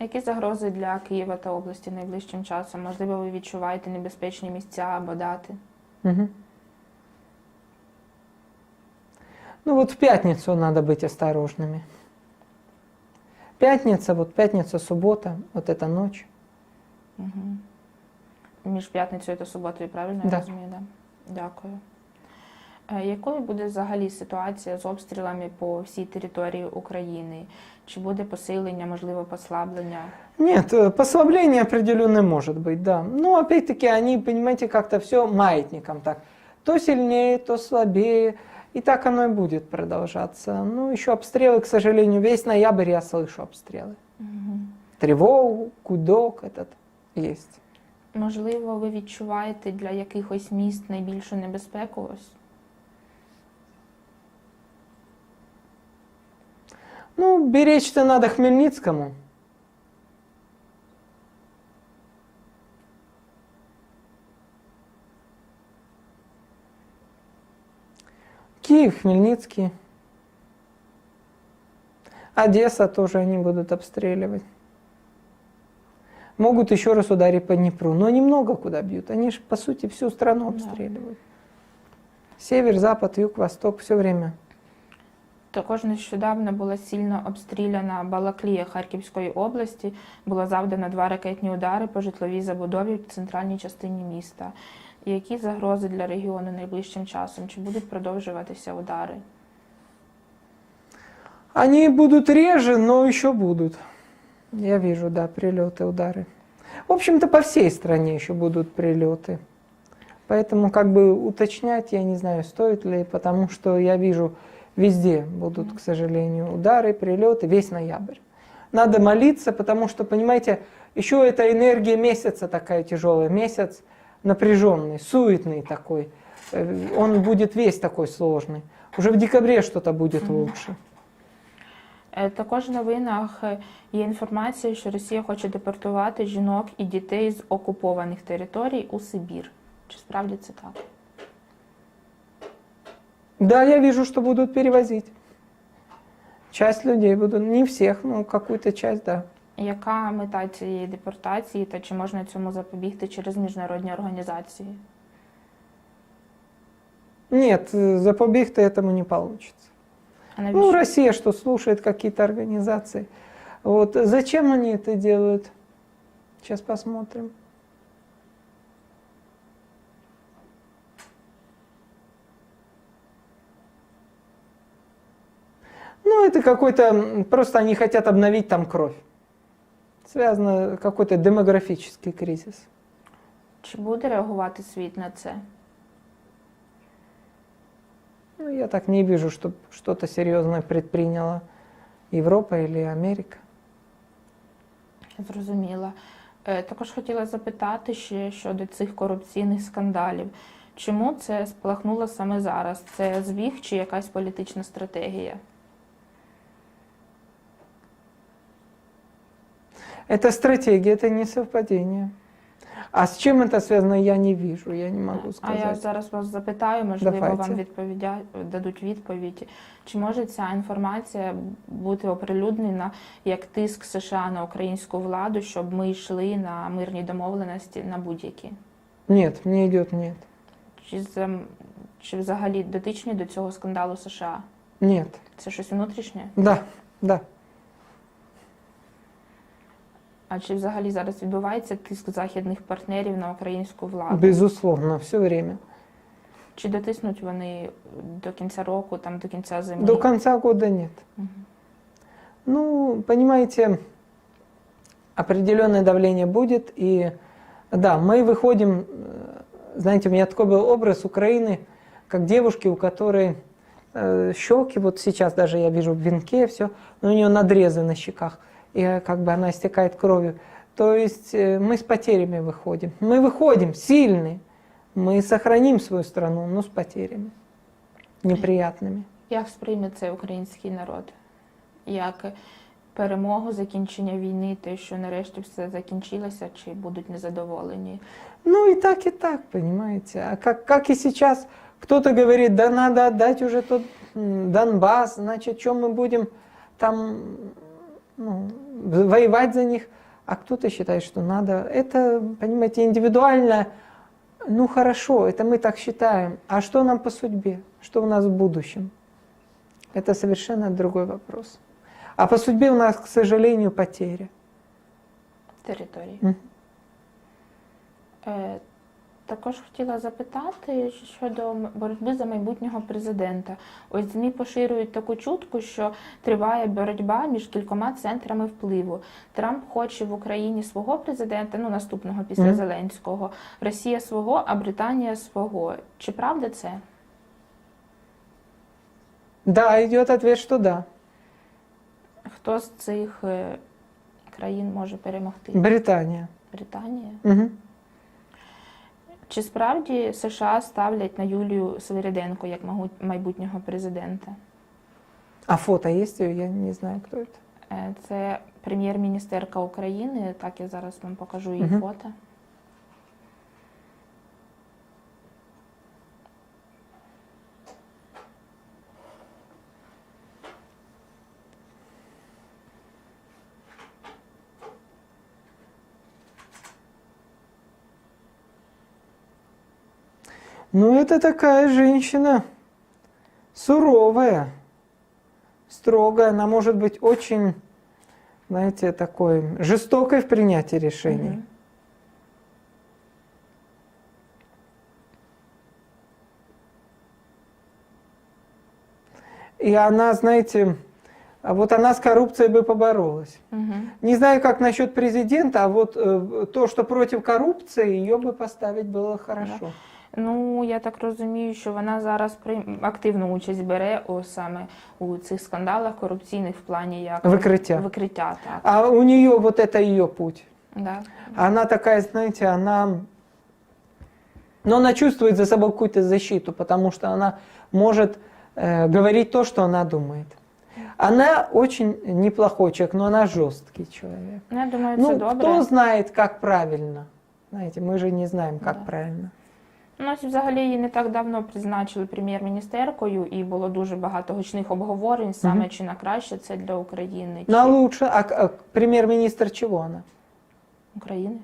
Які загрози для Києва та області найближчим часом? Можливо, ви відчуваєте небезпечні місця або дати? Мгм. Ну вот в пятницу надо быть осторожными. Пятница, вот пятница, суббота, вот эта ночь. Угу. Між п'ятницею та суботою, правильно Да. я розумію? Да? Дякую. Е, Якою буде взагалі ситуація з обстрілами по всій території України? Чи буде посилення, можливо, послаблення? Нет, э, послабление определенное может быть, да. Но опять-таки они, понимаете, как-то все маятником так. То сильнее, то слабее. И так оно и будет продолжаться. Ну, еще обстрелы, к сожалению, весь ноябрь я слышу обстрелы. Угу. Тревогу, гудок этот есть. Можливо, ви відчуваєте для якихось міст найбільшу небезпеку? Ось? Ну, беречь-то надо Хмельницкому. Киев, Хмельницкий. Одесса тоже они будут обстреливать. Могут еще раз ударить по Днепру, но немного куда бьют. Они же, по сути, всю страну Да. обстреливают. Север, запад, юг, восток, все время. Також нещодавно була сильно обстріляна Балаклія Харківської області. Було завдано два ракетні удари по житловій забудові в центральній частині міста. І Які загрози для регіону найближчим часом? Чи будуть продовжуватися удари? Они будут реже, но еще будут. Я вижу, да, прилеты, удары. В общем-то, по всей стране еще будут прилеты. Поэтому как бы уточнять, я не знаю, стоит ли, потому что я вижу, везде будут, к сожалению, удары, прилеты, весь ноябрь. Надо молиться, потому что, понимаете, еще эта энергия месяца такая тяжелая, месяц напряженный, суетный такой. Э, Он будет весь такой сложный. Уже в декабре что-то будет Мгм. лучше. Е, Також в новинах е, є інформація, що Росія хоче депортувати жінок і дітей з окупованих територій у Сибір. Чи справді це так? Да, я вижу, что будут перевозить. Часть людей будут, не всех, но какую-то часть, да. Яка мета цієї депортації та чи можна цьому запобігти через міжнародні організації? Нет, э, запобег-то этому не получится. А Ну, навіщо? Россия что, слушает какие-то организации. Вот зачем они это делают? Сейчас посмотрим. Это какой-то, просто они хотят обновить там кровь. Связано какой-то демографический кризис. Чи буде реагувати світ на це? Ну, я так не вижу, чтобы что-то серьезное предприняла Европа или Америка. Зрозуміла. Е, Також хотіла запитати ще щодо цих корупційних скандалів. Чому це спалахнуло саме зараз? Це збіг чи якась політична стратегія? Это стратегия, это не совпадение. А с чем это связано, я не вижу, я не могу А сказать. я зараз вас запитаю, можливо, Давайте. вам відповідя... дадуть відповідь. Чи може ця інформація бути оприлюднена як тиск США на українську владу, щоб ми йшли на мирні домовленості на будь-які? Нет, мне идет нет. Чи, за... чи взагалі дотичні до цього скандалу США? Нет. Це щось внутрішнє? Да, да. А чи взагалі зараз відбувається тиск західних партнерів на українську владу? Безусловно, все время. Чи дотиснуть вони до кінця року, там до кінця зими? До конца года нет. Мгм. Ну, понимаете, определенное давление будет. И да, мы выходим, э, знаете, у меня такой был образ Украины, как девушки, у которой э, щеки, вот сейчас даже я вижу в венке все, но у нее надрезы на щеках, и э, как бы она истекает кровью. То есть э, мы с потерями выходим. Мы выходим сильные, мы сохраним свою страну, но с потерями неприятными. Як сприйме це український народ? Як перемогу закінчення війни, те, що нарешті все закінчилося, чи будуть незадоволені? Ну и так, и так, понимаете. А как, как и сейчас кто-то говорит, да надо отдать уже тот м, Донбасс, значит, что мы будем там... Ну, воевать за них, а кто-то считает, что надо. Это, понимаете, индивидуально, ну хорошо, это мы так считаем. А что нам по судьбе? Что у нас в будущем? Это совершенно другой вопрос. А по судьбе у нас, к сожалению, потеря. території. Мгм. Е, Також хотіла запитати щодо боротьби за майбутнього президента. Ось ЗМІ поширюють таку чутку, що триває боротьба між кількома центрами впливу. Трамп хоче в Україні свого президента, ну наступного після Мгм. Зеленського, Росія свого, а Британія свого. Чи правда це? Да, идет ответ, что да. Хто з цих е, країн може перемогти? Британия. Британія? Мгм. Чи справді США ставлять на Юлію Свириденко як майбутнього президента? А фото є? Я не знаю, хто это. Е, Це прем'єр-міністерка України. Так я зараз вам покажу її угу. фото. Ну, это такая женщина суровая, строгая. Она может быть очень, знаете, такой жестокой в принятии решений. Мгм. И она, знаете, а вот она с коррупцией бы поборолась. Мгм. Не знаю, как насчет президента, а вот э, то, что против коррупции, ее бы поставить было хорошо. Ну я так розумію, що вона зараз прийм- активну участь бере у саме у цих скандалах корупційних в плані як Викриття. Викриття, так. А у нее вот это ее путь. Да. Она такая, знаете, она... Но она чувствует за собой какую-то защиту, потому что она может э, говорить то, что она думает. Она очень неплохой человек, но она жесткий человек. Ну, я думаю, це Ну, добре. кто знает, как правильно? Знаете, мы же не знаем, как Да. правильно. Ну, ось взагалі її не так давно призначили прем'єр-міністеркою, і було дуже багато гучних обговорень, саме Мгм. чи на краще це для України, Ну, а чи лучше, а, к- а премьер-министр чего она? України.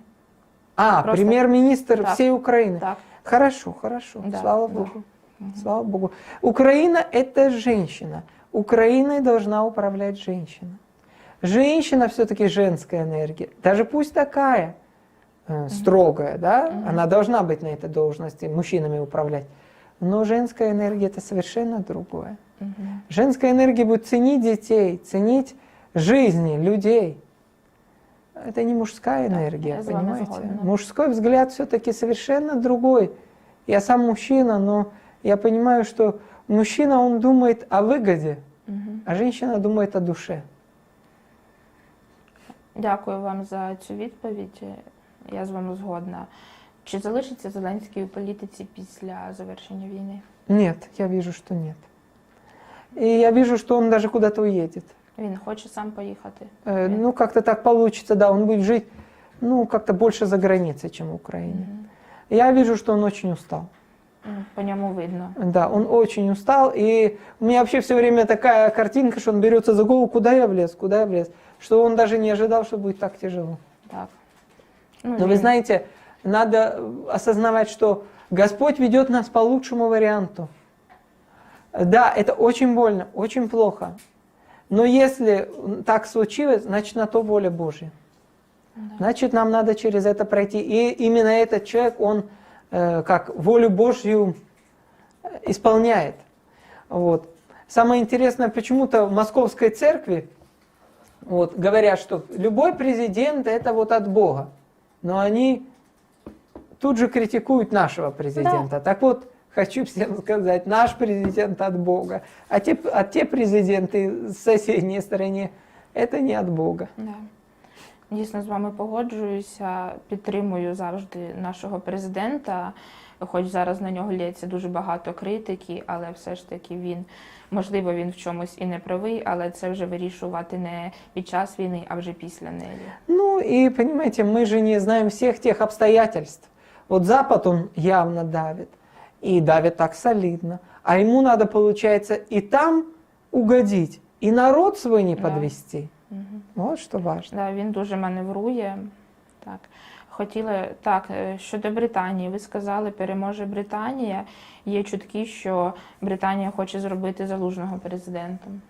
А, Просто- премьер-министр Так. всей Украины. Так. Хорошо, хорошо, Да, слава да. Богу. Мгм. Слава Богу. Украина – это женщина. Украиной должна управлять женщина. Женщина все-таки женская энергия. Даже пусть такая э, строгая, да, она должна быть на этой должности, мужчинами управлять. Но женская энергия – это совершенно другое. Женская энергия будет ценить детей, ценить жизни людей. Это не мужская Да, энергия, вами понимаете? согласна. Мужской взгляд все-таки совершенно другой. Я сам мужчина, но я понимаю, что мужчина, он думает о выгоде, Мгм. а женщина думает о душе. Дякую вам за цю відповідь. Я з вами згодна. Чи залишиться Зеленський у політиці після завершення війни? Нет, я вижу, что нет. И я вижу, что он даже куда-то уедет. Він хоче сам поїхати. Э, Нет? Ну, как-то так получится, да, он будет жить, ну, как-то больше за границей, чем в Украине. Мгм. Я вижу, что он очень устал. Ну, По ньому видно. Да, он очень устал, и у меня вообще все время такая картинка, что он берется за голову, куда я влез, куда я влез, что он даже не ожидал, что будет так тяжело. Так. Ну, Но вы знаете, надо осознавать, что Господь ведет нас по лучшему варианту. Да, это очень больно, очень плохо. Но если так случилось, значит на то воля Божья. Да. Значит, нам надо через это пройти. И именно этот человек, он э, как волю Божью э, исполняет. Вот. Самое интересное, почему-то в Московской церкви вот, говорят, что любой президент это вот от Бога. Но они тут же критикуют нашего президента. Так вот, хочу всем сказать, наш президент от Бога. А те, а те президенты с соседней стороны, это не от Бога. Да. Дійсно, з вами погоджуюся, підтримую завжди нашого президента. Хоч зараз на нього лється дуже багато критики, але все ж таки він, можливо, він в чомусь і не правий, але це вже вирішувати не під час війни, а вже після неї. Ну и понимаете, мы же не знаем всех тех обстоятельств. Вот Запад, он явно давит. И давит так солидно. А ему надо, получается, и там угодить, и народ свой не Да. подвести. Мгм. Вот что важно. Да, він дуже маневрує. Так Хотіли так е, щодо Британії. Ви сказали, переможе Британія. Є чутки, що Британія хоче зробити залужного президентом.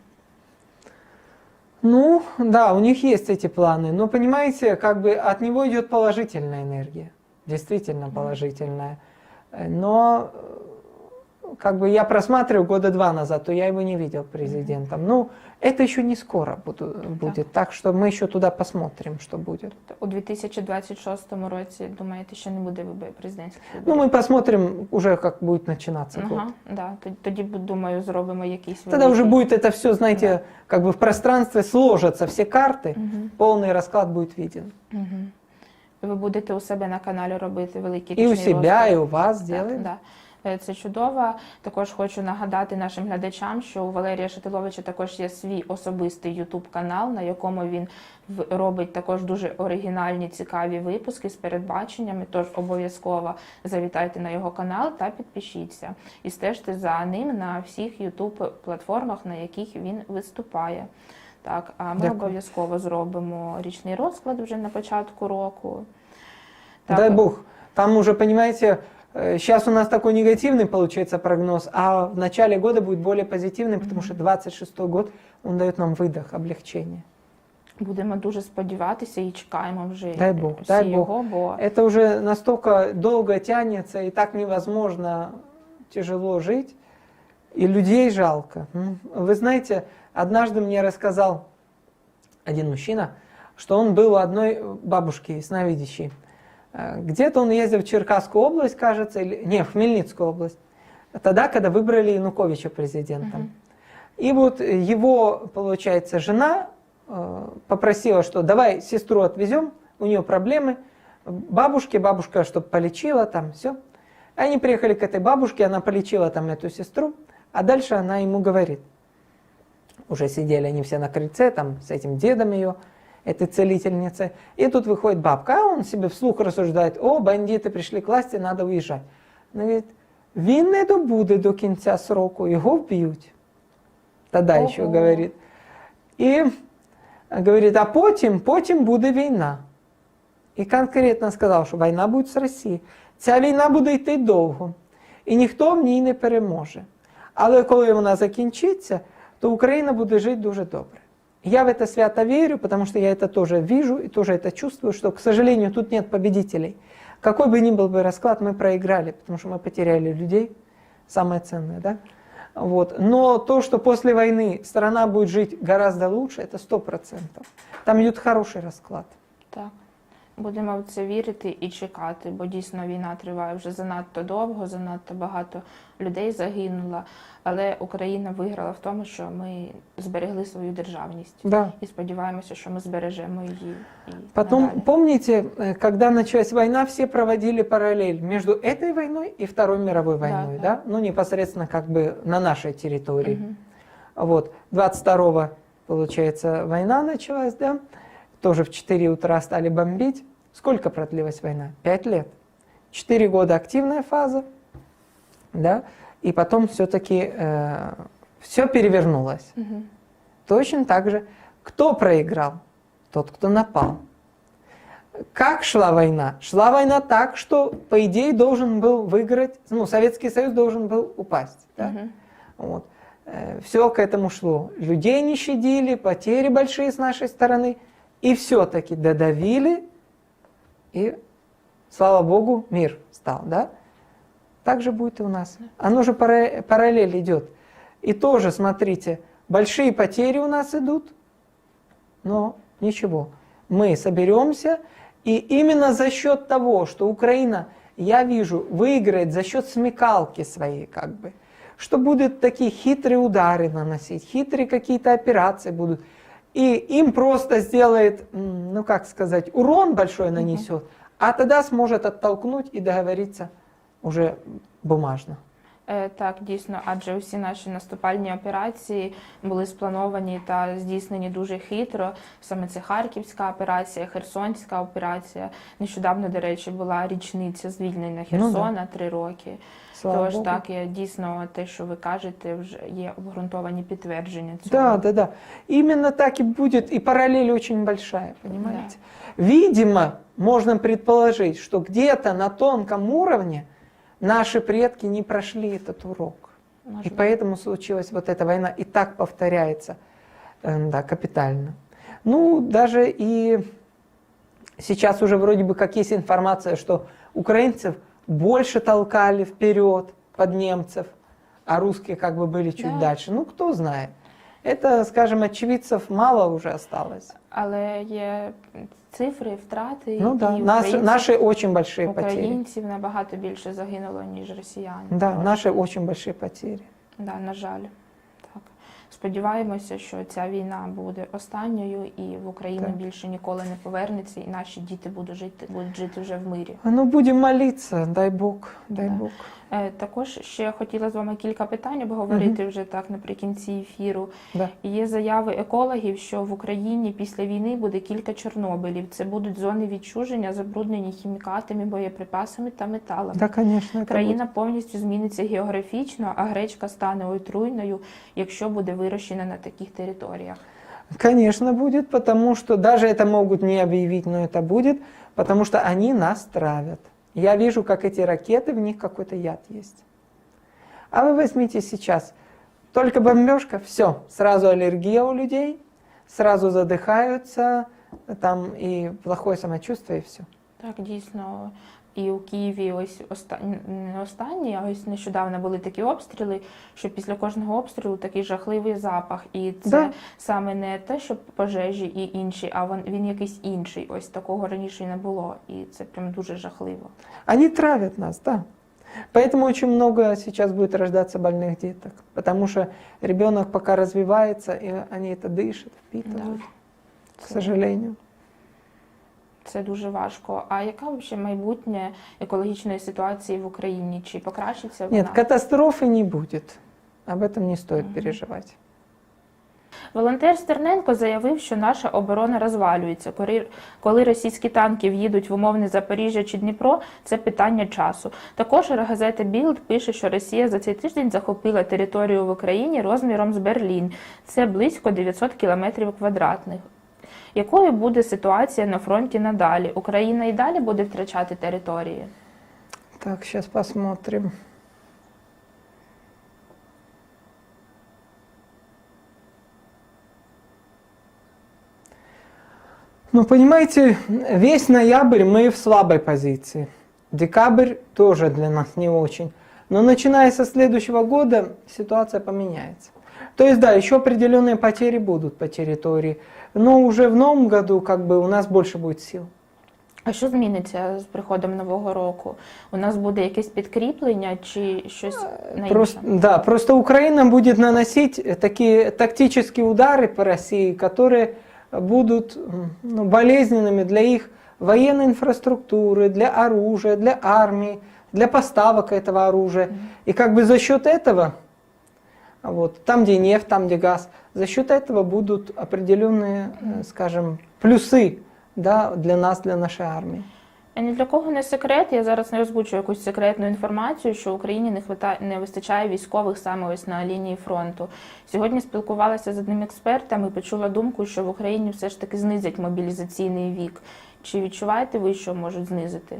Ну, да, у них есть эти планы, но понимаете, как бы от него идет положительная энергия, действительно положительная. Э, Но э, как бы я просматриваю года два назад, то я его не видел президентом. Ну, это еще не скоро буду- будет, так что мы еще туда посмотрим, что будет. У 2026 році думаєте, що не буде виборів президентських Ну, виборів? мы посмотрим уже, как будет начинаться год. Ага, да. Тоді, тоді думаю, зробимо якісь Тогда уже великі- будет это все, знаете, как бы в пространстве сложатся все карты, Мгм, полный расклад будет виден. мгм. Ви будете у себе на каналі робити великі И у річні себя, розклади? и у вас Так, делаем. да. Е, Це чудово. Також хочу нагадати нашим глядачам, що у Валерія Шатиловича також є свій особистий Ютуб канал, на якому він робить також дуже оригінальні цікаві випуски з передбаченнями. Тож обов'язково завітайте на його канал та підпишіться. І стежте за ним на всіх Ютуб платформах, на яких він виступає. Так, а ми Дякую. обов'язково зробимо річний розклад вже на початку року. Дай бог. Там уже, понимаете, сейчас у нас такой негативный получается прогноз, а в начале года будет более позитивный, потому что 26 год, он дает нам выдох, облегчение. Будемо дуже сподіватися і чекаємо вже Дай Бог, всі дай Бог. його, бо Это уже настолько долго тянется, и так невозможно тяжело жить, и людей жалко. М. Вы знаете, однажды мне рассказал один мужчина, что он был у одной бабушки ясновидящей. Э, Где-то он ездил в Черкасскую область, кажется, или не, в Хмельницкую область, тогда, когда выбрали Януковича президентом. Мгм. И вот его, получается, жена э, попросила, что давай сестру отвезем, у нее проблемы, бабушке, бабушка, чтобы полечила там, все. Они приехали к этой бабушке, она полечила там эту сестру, а дальше она ему говорит, уже сидели они все на крыльце, там, с этим дедом ее, этой целительницы, и тут выходит бабка, а он себе вслух рассуждает, о, бандиты пришли к власти, надо уезжать. Она говорит, він не добуде до кінця сроку, його вб'ють. Тогда Ого. еще говорит. І говорить, а потім, потім буде війна. І конкретно сказав, що війна буде з Росією. Ця війна буде йти довго, і ніхто в ній не переможе. Але коли вона закінчиться, то Україна буде жити дуже добре. Я в это свято верю, потому что я это тоже вижу и тоже это чувствую, что, к сожалению, тут нет победителей. Какой бы ни был бы расклад, мы проиграли, потому что мы потеряли людей, самое ценное, да? Вот. Но то, что после войны страна будет жить гораздо лучше, это сто процентов. Там идет хороший расклад. так. Будемо в це вірити і чекати, бо дійсно війна триває вже занадто довго, занадто багато людей загинуло. Але Україна виграла в тому, що ми зберегли свою державність. Да. І сподіваємося, що ми збережемо її. І Потом, надалі. помните, э, когда началась война, все проводили параллель между этой войной и Второй мировой Да, войной, да. да? Ну, непосредственно как бы на нашей территории. Мгм. Вот, 22-го, получается, война началась, да? Тоже в 4 утра стали бомбить. Сколько продлилась война? 5 лет. 4 года активная фаза, да? И потом все-таки все перевернулось. Мгм. Точно так же, кто проиграл? Тот, кто напал. Как шла война? Шла война так, что, по идее, должен был выиграть, ну, Советский Союз должен был упасть. Да? Мгм. Вот. Все к этому шло. Людей не щадили, потери большие с нашей стороны. И все-таки додавили, и, слава богу, мир стал. Да? Так же будет и у нас. Оно же пара- параллель идет. И тоже, смотрите, большие потери у нас идут, но ничего. Мы соберемся, и именно за счет того, что Украина, я вижу, выиграет за счет смекалки своей, как бы, что будут такие хитрые удары наносить, хитрые какие-то операции будут, и им просто сделает, ну как сказать, урон большой нанесет, а тогда сможет оттолкнуть и договориться уже бумажно. Е, Так, дійсно, адже усі наші наступальні операції були сплановані та здійснені дуже хитро. Саме це Харківська операція, Херсонська операція. Нещодавно, до речі, була річниця звільнення Ну да. Херсона три роки. Слава Тож Богу. так, я дійсно те, що ви кажете, вже є обґрунтовані підтвердження цього. Да, да, да. Именно так и будет. И параллель очень большая, понимаете? Видимо, можно предположить, что где-то на тонком уровне наши предки не прошли этот урок. И Можливо. поэтому случилась вот эта война. И так повторяется, э, да, капитально. Ну, даже и сейчас уже вроде бы как есть информация, что украинцев больше толкали вперед под немцев, а русские как бы были чуть Да. дальше. Ну, кто знает. Это, скажем, очевидцев мало уже осталось. Але є цифри, втрати, Ну да, і українців- наши очень большие потери. українців набагато більше загинуло, ніж росіян. Да, наши очень большие потери. да, на жаль. Так. Сподіваємося, що ця війна буде останньою і в Україну Так. більше ніколи не повернеться, і наші діти будуть жити, будуть жити вже в мирі. Ну, будем молиться, дай Бог, дай Да. Бог. Е, Також ще хотіла з вами кілька питань обговорити вже так наприкінці ефіру. Да. Є заяви екологів, що в Україні після війни буде кілька Чорнобилів. Це будуть зони відчуження, забруднені хімікатами, боєприпасами та металами. Да, конечно, это Країна повністю зміниться географічно, а гречка стане отруйною, якщо буде вирощена на таких територіях. будет. Конечно, будет, потому что даже это могут не объявить, но это будет, потому что они нас травят. Я вижу, как эти ракеты, в них какой-то яд есть. А вы возьмите сейчас, только бомбежка, все, сразу аллергия у людей, сразу задыхаются, там и плохое самочувствие, и все. Так, дійсно. І у Києві ось останні, не останні, а ось нещодавно були такі обстріли, що після кожного обстрілу такий жахливий запах. І це Да. саме не те, що пожежі і інші, а він, він якийсь інший. Ось такого раніше й не було. І це прям дуже жахливо. Они травят нас, да. Поэтому очень много сейчас будет рождаться больных деток, потому что ребенок пока развивается, и они это дышат, впитывают, к Це- сожалению. Це дуже важко. А яка взагалі майбутнє екологічної ситуації в Україні? Чи покращиться вона? Нет, катастрофы не будет. Об этом не стоит Мгм. переживать. Волонтер Стерненко заявив, що наша оборона розвалюється. Коли російські танки в'їдуть в умовне Запоріжжя чи Дніпро, це питання часу. Також газета Білд пише, що Росія за цей тиждень захопила територію в Україні розміром з Берлін. Це близько 900 кілометрів квадратних. Якою буде ситуація на фронті надалі? Україна і далі буде втрачати території? Так, сейчас посмотрим. Ну, понимаете, весь ноябрь мы в слабой позиции. Декабрь тоже для нас не очень. Но начиная со следующего года ситуация поменяется. То есть, да, еще определенные потери будут по территории. Но уже в новом году как бы у нас больше будет сил. А що зміниться з приходом нового року? У нас буде якесь підкріплення чи щось на Просто, інше? да, просто Украина будет наносить э, такие тактические удары по России, которые будут м, ну, болезненными для их военной инфраструктуры, для оружия, для армии, для поставок этого оружия. И как бы за счет этого, вот, там, где нефть, там, где газ, за счет этого будут определенные, э, скажем, плюсы да, для нас, для нашей армии. А Ні для кого не секрет. Я зараз не озвучу якусь секретну інформацію, що Україні не хватає не вистачає військових саме ось на лінії фронту. Сьогодні спілкувалася з одним експертом і почула думку, що в Україні все ж таки знизять мобілізаційний вік. Чи відчуваєте ви, що можуть знизити?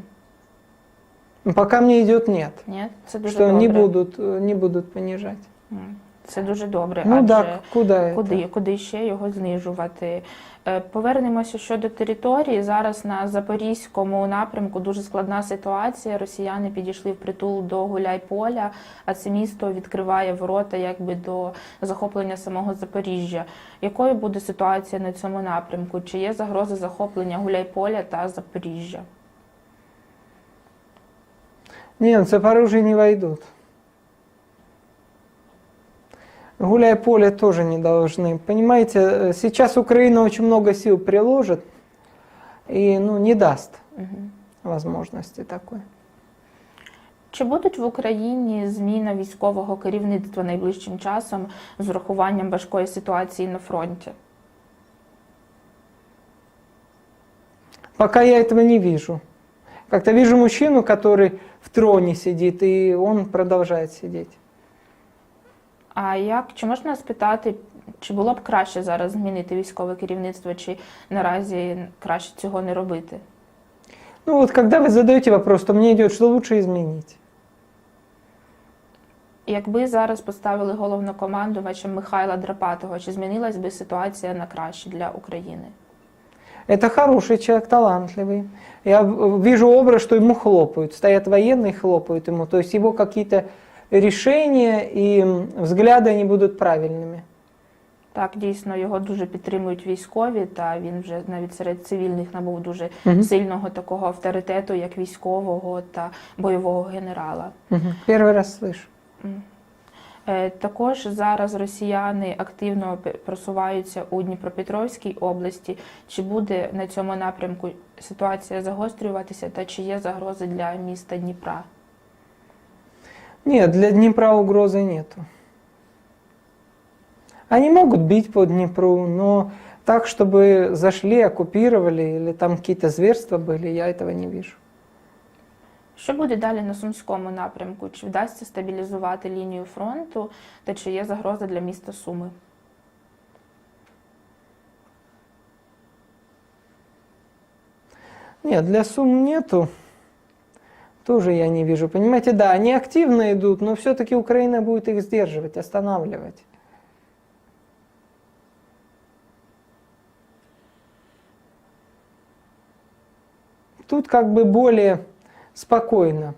Но Пока мне идет нет, Ні, це дуже что добре. не будут, э, не будут понижать. М, Це дуже добре. Ну адже... так, это? Куди, куди ще його знижувати? Е, Повернемося щодо території. Зараз на запорізькому напрямку дуже складна ситуація. Росіяни підійшли в притул до Гуляйполя, а це місто відкриває ворота якби до захоплення самого Запоріжжя. Якою буде ситуація на цьому напрямку? Чи є загроза захоплення Гуляйполя та Запоріжжя? Нет, в Запорожье не войдут. Гуляй поле тоже не должны. Понимаете, э, сейчас Украина очень много сил приложит и ну, не даст Угу. возможности такой. Чи будуть в Україні зміни військового керівництва найближчим часом з урахуванням важкої ситуації на фронті? Пока я этого не вижу. Как-то вижу мужчину, который в троне сидит, и он продолжает сидеть. А як чи можна спитати, чи було б краще зараз змінити військове керівництво, чи наразі краще цього не робити? Ну вот, когда вы задаете вопрос, то мне идет, что лучше изменить. Якби зараз поставили головнокомандувачем Михайла Драпатого, чи змінилась би ситуація на краще для України? Это хороший человек, талантливый. Я в- вижу образ, что ему хлопают. Стоят военные, хлопают ему. То есть его какие-то решения и м, взгляды, они будут правильными. Так, дійсно, його дуже підтримують військові, та він вже навіть серед цивільних набув дуже Мгм. сильного такого авторитету, як військового та бойового генерала. Мгм. Первый раз слышу. Е, Також зараз росіяни активно пе- просуваються у Дніпропетровській області. Чи буде на цьому напрямку ситуація загострюватися, та чи є загрози для міста Дніпра? Нет, для Днепра угрозы нету. Они могут бить по Днепру, но так, чтобы зашли, оккупировали или там какие-то зверства были, я этого не вижу. Що буде далі на Сумському напрямку? Чи вдасться стабілізувати лінію фронту, та чи є загроза для міста Суми? Нет, для Сум нету. Тоже я не вижу. Понимаете, да, они активно идут, но все-таки Украина будет их сдерживать, останавливать. Тут как бы более спокойно.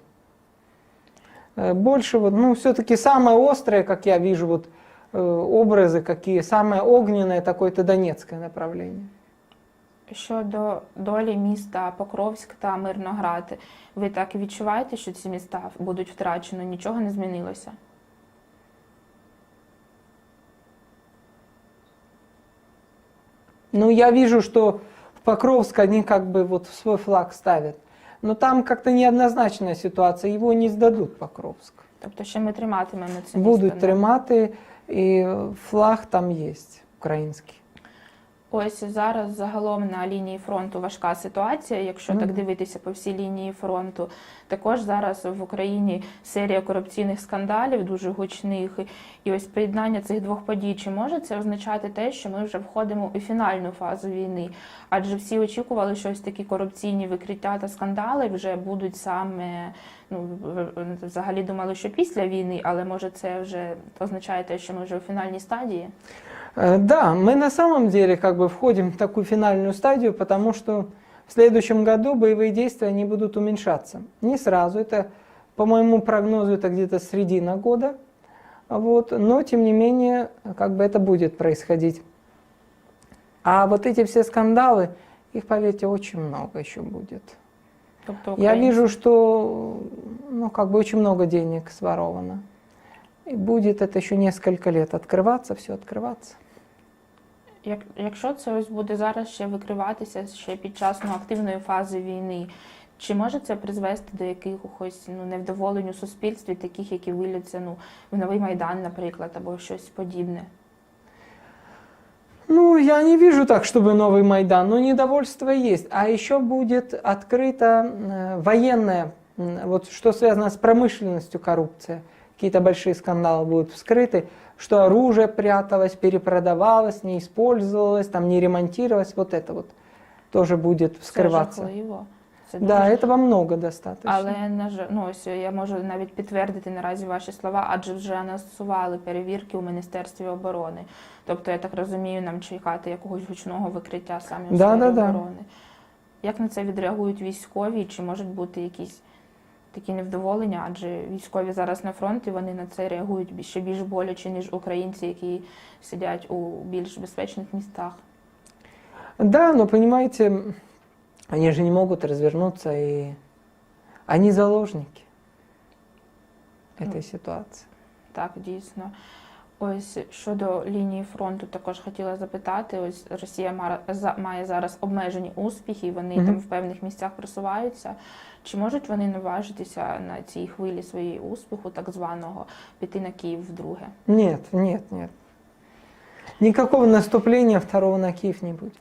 Э, Больше вот, ну, все-таки самое острое, как я вижу, вот э, образы какие, самое огненное такое это Донецкое направление. Щодо долі міста Покровськ та Мирноград, ви так відчуваєте, що ці міста будуть втрачені? Нічого не змінилося? Ну, я вижу, что в Покровск они как бы вот свой флаг ставят. Но там как-то неоднозначная ситуация, его не сдадут Покровск. Тобто, що ми триматимемо це Будуть місто? тримати, і флаг там є український. Ось зараз загалом на лінії фронту важка ситуація. Якщо так дивитися по всій лінії фронту, також зараз в Україні серія корупційних скандалів дуже гучних. І ось поєднання цих двох подій, чи може це означати те, що ми вже входимо у фінальну фазу війни? Адже всі очікували, що ось такі корупційні викриття та скандали вже будуть саме. Ну взагалі думали, що після війни, але може це вже означає те, що ми вже у фінальній стадії. Э, Да, мы на самом деле как бы входим в такую финальную стадию, потому что в следующем году боевые действия они будут уменьшаться. Не сразу, это по моему прогнозу это где-то середина года, вот, но тем не менее как бы это будет происходить. А вот эти все скандалы, их, поверьте, очень много еще будет. Тобто Я вижу, что ну, как бы очень много денег своровано. И будет это еще несколько лет открываться, все открываться. Як, якщо це ось буде зараз ще викриватися ще під час ну, активної фази війни, чи може це призвести до якихось ну, невдоволень у суспільстві, таких, які виляться ну, в новий майдан, наприклад, або щось подібне? Ну, я не вижу так, чтобы новый Майдан, но недовольство есть. А еще будет открыто э, военное, м, вот что связано с промышленностью коррупция. Какие-то большие скандалы будут вскрыты, что оружие пряталось, перепродавалось, не использовалось, там не ремонтировалось. Вот это вот тоже будет Це вскрываться. жахливо. Це Да, дуже- этого много достаточно. Але на жаль, ну ось я можу навіть підтвердити наразі ваші слова, адже вже анонсували перевірки у Міністерстві оборони. Тобто, я так розумію, нам чекати якогось гучного викриття саме у Да, сфері да, да. оборони. Як на це відреагують військові? Чи можуть бути якісь такі невдоволення? Адже військові зараз на фронті вони на це реагують ще більш боляче, ніж українці, які сидять у більш безпечних містах. Да, но понимаете, они же не могут развернуться, и они заложники этой Ну. ситуации. Так, дійсно. Ось щодо лінії фронту, також хотіла запитати. Ось Росія ма- має зараз обмежені успіхи, вони Мгм. там в певних місцях просуваються. Чи можуть вони наважитися на цій хвилі своєї успіху, так званого, піти на Київ вдруге? Ні, ні, ні. Никакого наступления второго на Киев не будет.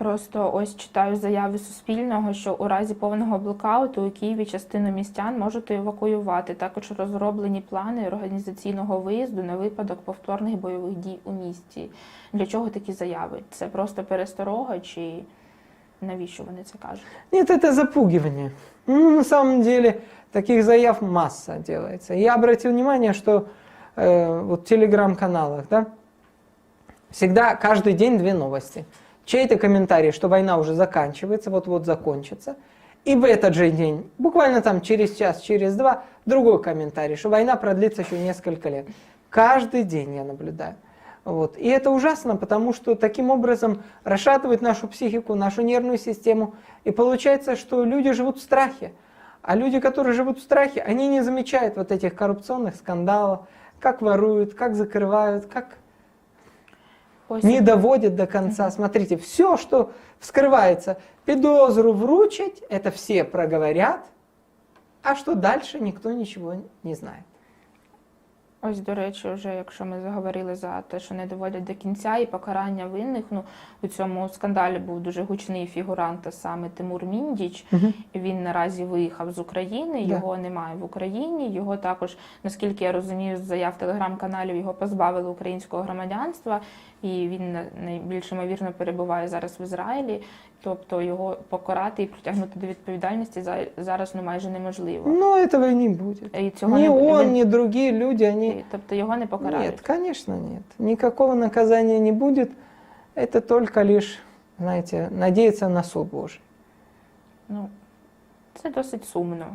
Просто ось читаю заяви Суспільного, що у разі повного блокауту у Києві частину містян можуть евакуювати. Також розроблені плани організаційного виїзду на випадок повторних бойових дій у місті. Для чого такі заяви? Це просто пересторога, чи навіщо вони це кажуть? Нет, это запугивание. Ну, на самом деле таких заяв масса делается. Я обратил внимание, что э, вот в телеграм-каналах, да, всегда каждый день две новости. Чей-то комментарий, что война уже заканчивается, вот-вот закончится. И в этот же день, буквально там через час, через два, другой комментарий, что война продлится еще несколько лет. Каждый день я наблюдаю. Вот. И это ужасно, потому что таким образом расшатывает нашу психику, нашу нервную систему. И получается, что люди живут в страхе. А люди, которые живут в страхе, они не замечают вот этих коррупционных скандалов, как воруют, как закрывают, как Ось не доводят до конца. Смотрите, все, что вскрывается, підозру вручить, это все проговорят, а что дальше, никто ничего не знает. Ось, до речі, вже якщо ми заговорили за те, що не доводять до кінця і покарання винних, ну у цьому скандалі був дуже гучний фігурант, а саме Тимур Міндіч. Він наразі виїхав з України, Да. його немає в Україні. Його також, наскільки я розумію, з заяв телеграм-каналів його позбавили українського громадянства, і він на- найбільш ймовірно перебуває зараз в Ізраїлі. Тобто його покарати і притягнути до відповідальності за- зараз ну майже неможливо. Но этого и не будет. І цього Ни не он, він- ни другие люди, они... тобто його не покарають. Нет, конечно нет. Никакого наказания не будет. Это только лишь, знаете, надеяться на суд Божий. Ну, це досить сумно.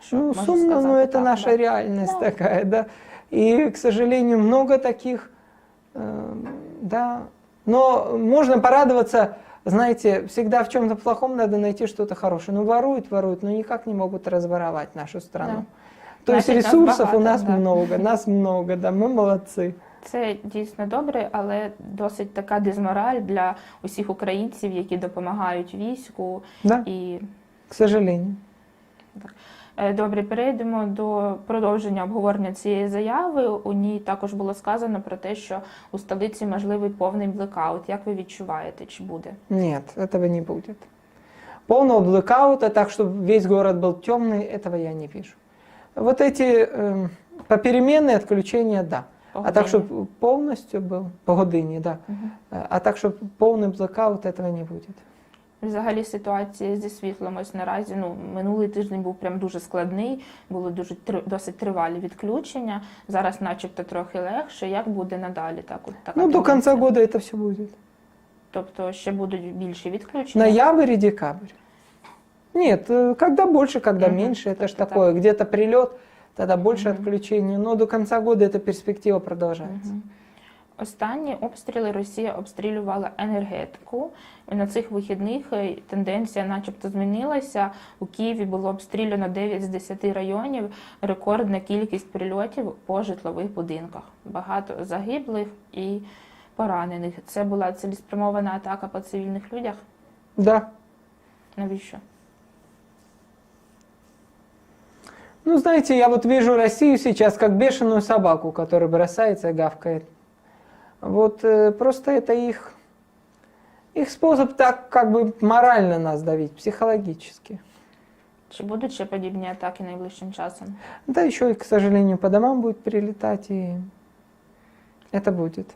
Що Ну, можу сумно, но сказати это так, наша да. реальность Да. такая, да. И, к сожалению, много таких, э, да. Но можно порадоваться, знаете, всегда в чем-то плохом надо найти что-то хорошее. Ну, воруют, воруют, но никак не могут разворовать нашу страну. Да. То есть нас ресурсов у нас да. много, нас много, да, мы молодцы. Це дійсно добре, але досить така дезмораль для усіх українців, які допомагають війську. Да, І к сожалению. е, добре, перейдемо до продовження обговорення цієї заяви. У ній також було сказано про те, що у столиці можливий повний блекаут. Як ви відчуваєте, чи буде? Нет, этого не будет. Полного блэкаута, так чтобы весь город был темный, этого я не вижу. Вот эти эм, попеременные отключения, да. А так, Погодинні? чтобы полностью был, по годині, да. Мгм. Э, А так, чтобы полный блокаут, этого не будет. Взагалі ситуація зі світлом ось наразі. Ну минулий тиждень був прям дуже складний, були дуже три- досить тривалі відключення. Зараз, начебто, трохи легше. Як буде надалі? Так, от така Ну, до конца тенденція? года это все будет. Тобто ще будуть більші відключення. Ноябрь и декабрь. Нет, э, когда больше, когда Мгм, меньше, это ж так-то такое. Где-то прилет, тогда больше Мгм. отключений. Но до конца года эта перспектива продолжается. Мгм. Останні обстріли Росія обстрілювала енергетику. І на цих вихідних е, тенденція, начебто, змінилася. У Києві було обстріляно 9 з 10 районів. Рекордна кількість прильотів по житлових будинках. Багато загиблих і поранених. Це була цілеспрямована атака по цивільних людях. Да. Навіщо? Ну, знаете, я вот вижу Россию сейчас как бешеную собаку, которая бросается и гавкает. Вот э, просто это их, их способ так как бы морально нас давить, психологически. Чи будуть ще подібні атаки найближчим часом? Да еще и, к сожалению, по домам будет прилетать, и это будет.